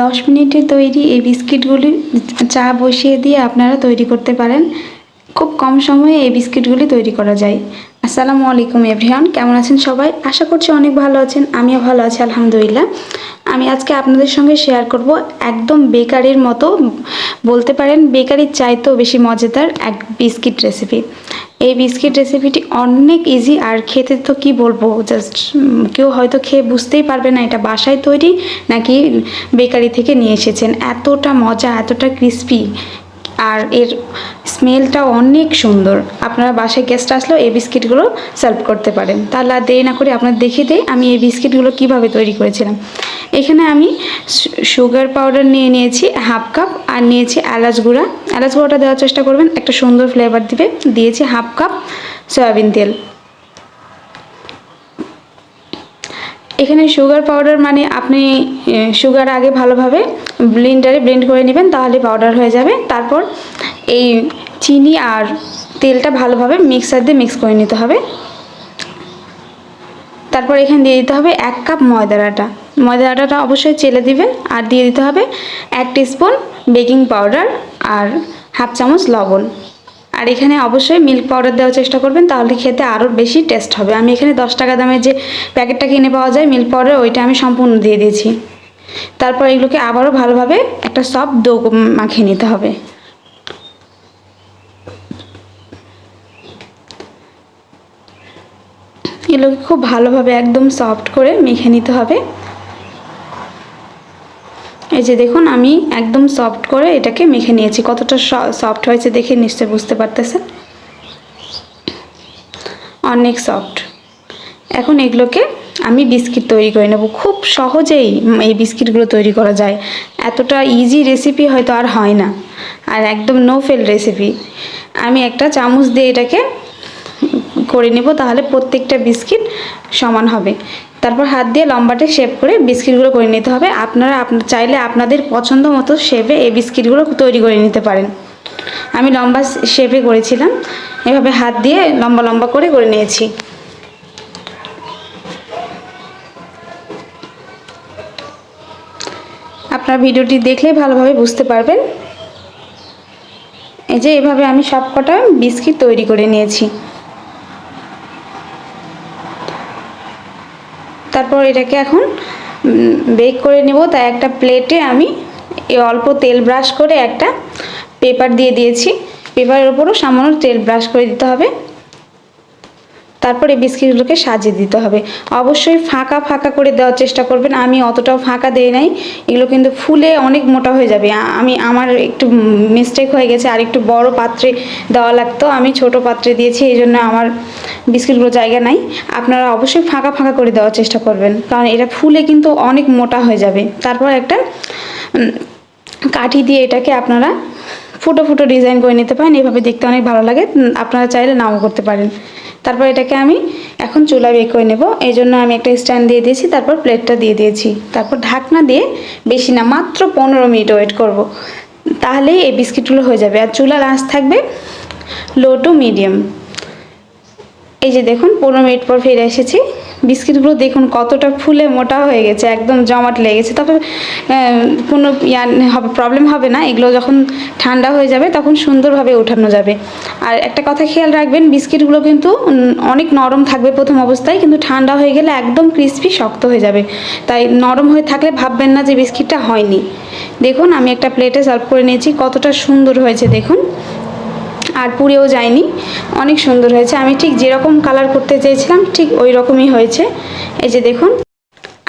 দশ মিনিটে তৈরি এই বিস্কিটগুলি চা বসিয়ে দিয়ে আপনারা তৈরি করতে পারেন। খুব কম সময়ে এই বিস্কিটগুলি তৈরি করা যায়। আসসালামু আলাইকুম এভরিহান কেমন আছেন সবাই? আশা করছি অনেক ভালো আছেন, আমিও ভালো আছি, আলহামদুলিল্লাহ। আমি আজকে আপনাদের সঙ্গে শেয়ার করব একদম বেকারির মতো বলতে পারেন বেকারির চাইতেও বেশি মজাদার এক বিস্কিট রেসিপি এই বিস্কিট রেসিপিটি অনেক ইজি আর খেতে তো কি বলব জাস্ট কেউ হয়তো খেয়ে বুঝতেই পারবে না এটা বাসায় তৈরি নাকি বেকারি থেকে নিয়ে এসেছেন। এতটা মজা, এতটা ক্রিস্পি আর এর স্মেলটা অনেক সুন্দর। আপনারা বাসায় গেস্ট আসলেও এই বিস্কিটগুলো সার্ভ করতে পারেন। তাহলে আর দেরি না করে আপনার দেখিয়ে দিই আমি এই বিস্কিটগুলো কীভাবে তৈরি করেছিলাম। এখানে আমি সুগার পাউডার নিয়ে নিয়েছি হাফ কাপ আর নিয়েছি এলাচ গুঁড়া। এলাচ গুঁড়াটা দেওয়ার চেষ্টা করবেন, একটা সুন্দর ফ্লেভার দিবে। দিয়েছি হাফ কাপ সয়াবিন তেল। এখানে সুগার পাউডার মানে আপনি সুগার আগে ভালোভাবে ব্লেন্ডারে ব্লেন্ড করে নেবেন, তাহলে পাউডার হয়ে যাবে। তারপর এই চিনি আর তেলটা ভালোভাবে মিক্সার দিয়ে মিক্স করে নিতে হবে। তারপর এখানে দিয়ে দিতে হবে এক কাপ ময়দার আটা ময়দার আটাটা অবশ্যই চেলে দিবেন আর দিয়ে দিতে হবে এক স্পুন বেকিং পাউডার আর হাফ চামচ লবণ। আর এখানে অবশ্যই মিল্ক পাউডার দেওয়ার চেষ্টা করবেন, তাহলে খেতে আরও বেশি টেস্ট হবে। আমি এখানে দশ টাকা দামের যে প্যাকেটটা কিনে পাওয়া যায় মিল্ক পাউডার ওইটা আমি সম্পূর্ণ দিয়ে দিয়েছি। তারপর এগুলোকে আবারও ভালোভাবে একটা সফট দো মাখিয়ে নিতে হবে। এগুলোকে খুব ভালোভাবে একদম সফট করে মেখে নিতে হবে। এই যে দেখুন, আমি একদম সফট করে এটাকে মেখে নিয়েছি। কতটা সফট হয়েছে দেখে নিশ্চয়ই বুঝতে পারতেছেন? অনেক সফট এখন এগুলোকে আমি বিস্কিট তৈরি করে নেব। খুব সহজেই এই বিস্কিটগুলো তৈরি করা যায়। এতটা ইজি রেসিপি হয়তো আর হয় না। আর একদম নো ফেল রেসিপি আমি একটা চামচ দিয়ে এটাকে করে নেব, তাহলে প্রত্যেকটা বিস্কিট সমান হবে। তারপর হাত দিয়ে লম্বাটে শেপ করে বিস্কিটগুলো করে নিতে হবে। আপনারা চাইলে আপনাদের পছন্দ মতো শেপে এই বিস্কিটগুলো তৈরি করে নিতে পারেন। আমি লম্বা শেপে করেছিলাম। এভাবে হাত দিয়ে লম্বা লম্বা করে করে নিয়েছি। আপনার ভিডিওটি দেখলে ভালোভাবে বুঝতে পারবেন। এই যে এভাবে আমি সব কটা বিস্কিট তৈরি করে নিয়েছি। তারপর এটাকে এখন বেক করে নেব। তাই একটা প্লেটে আমি অল্প তেল ব্রাশ করে একটা পেপার দিয়ে দিয়েছি। পেপারের ওপরও সামান্য তেল ব্রাশ করে দিতে হবে। তারপর বিস্কিটগুলোকে সাজিয়ে দিতে হবে। অবশ্যই ফাঁকা ফাঁকা করে দেওয়ার চেষ্টা করবেন। আমি অতটাও ফাঁকা দেই নাই। এগুলো কিন্তু ফুলে অনেক মোটা হয়ে যাবে। আমি, আমার একটু মিস্টেক হয়ে গেছে। আর একটু বড় পাত্রে দেওয়া লাগতো। আমি ছোট পাত্রে দিয়েছি, এই জন্য আমার বিস্কিটগুলো জায়গা নাই। আপনারা অবশ্যই ফাঁকা ফাঁকা করে দেওয়ার চেষ্টা করবেন। কারণ এটা ফুলে কিন্তু অনেক মোটা হয়ে যাবে। তারপর একটা কাঠি দিয়ে এটাকে আপনারা ফুটো ফুটো ডিজাইন করে নিতে পারেন। এভাবে দেখতে অনেক ভালো লাগে। আপনারা চাইলে নাও করতে পারেন। তারপর এটাকে আমি এখন চুলা বের করে নেব। এই জন্য আমি একটা স্ট্যান্ড দিয়ে দিয়েছি, তারপর প্লেটটা দিয়ে দিয়েছি। তারপর ঢাকনা দিয়ে বেশি না, মাত্র পনেরো মিনিট ওয়েট করব। তাহলেই এই বিস্কিটগুলো হয়ে যাবে। আর চুলা আঁচ থাকবে লো টু মিডিয়াম এই যে দেখুন, পনেরো মিনিট পর ফিরে এসেছি। বিস্কিটগুলো দেখুন কতটা ফুলে মোটা হয়ে গেছে, একদম জমাট লেগেছে তবে কোনো হবে প্রবলেম হবে না, এগুলো যখন ঠান্ডা হয়ে যাবে তখন সুন্দরভাবে ওঠানো যাবে। আর একটা কথা খেয়াল রাখবেন, বিস্কিটগুলো কিন্তু অনেক নরম থাকবে প্রথম অবস্থায়, কিন্তু ঠান্ডা হয়ে গেলে একদম ক্রিস্পি শক্ত হয়ে যাবে। তাই নরম হয়ে থাকলে ভাববেন না যে বিস্কিটটা হয়নি। দেখুন, আমি একটা প্লেটে সার্ভ করে নিয়েছি, কতটা সুন্দর হয়েছে, দেখুন। আর পুড়েও যায়নি। অনেক সুন্দর হয়েছে। আমি ঠিক যেরকম কালার করতে চেয়েছিলাম, ঠিক ওই রকমই হয়েছে। এই যে দেখুন,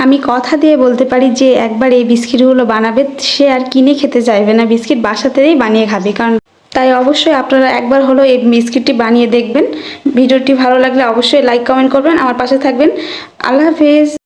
আমি কথা দিয়ে বলতে পারি যে একবার এই বিস্কিটগুলো বানাবে, সে আর কিনে খেতে চাইবে না। বিস্কিট বাসাতেই বানিয়ে খাবে। কারণ তাই অবশ্যই আপনারা একবার হলো এই বিস্কিটটি বানিয়ে দেখবেন। ভিডিওটি ভালো লাগলে অবশ্যই লাইক কমেন্ট করবেন। আমার পাশে থাকবেন। আল্লাহ হাফেজ।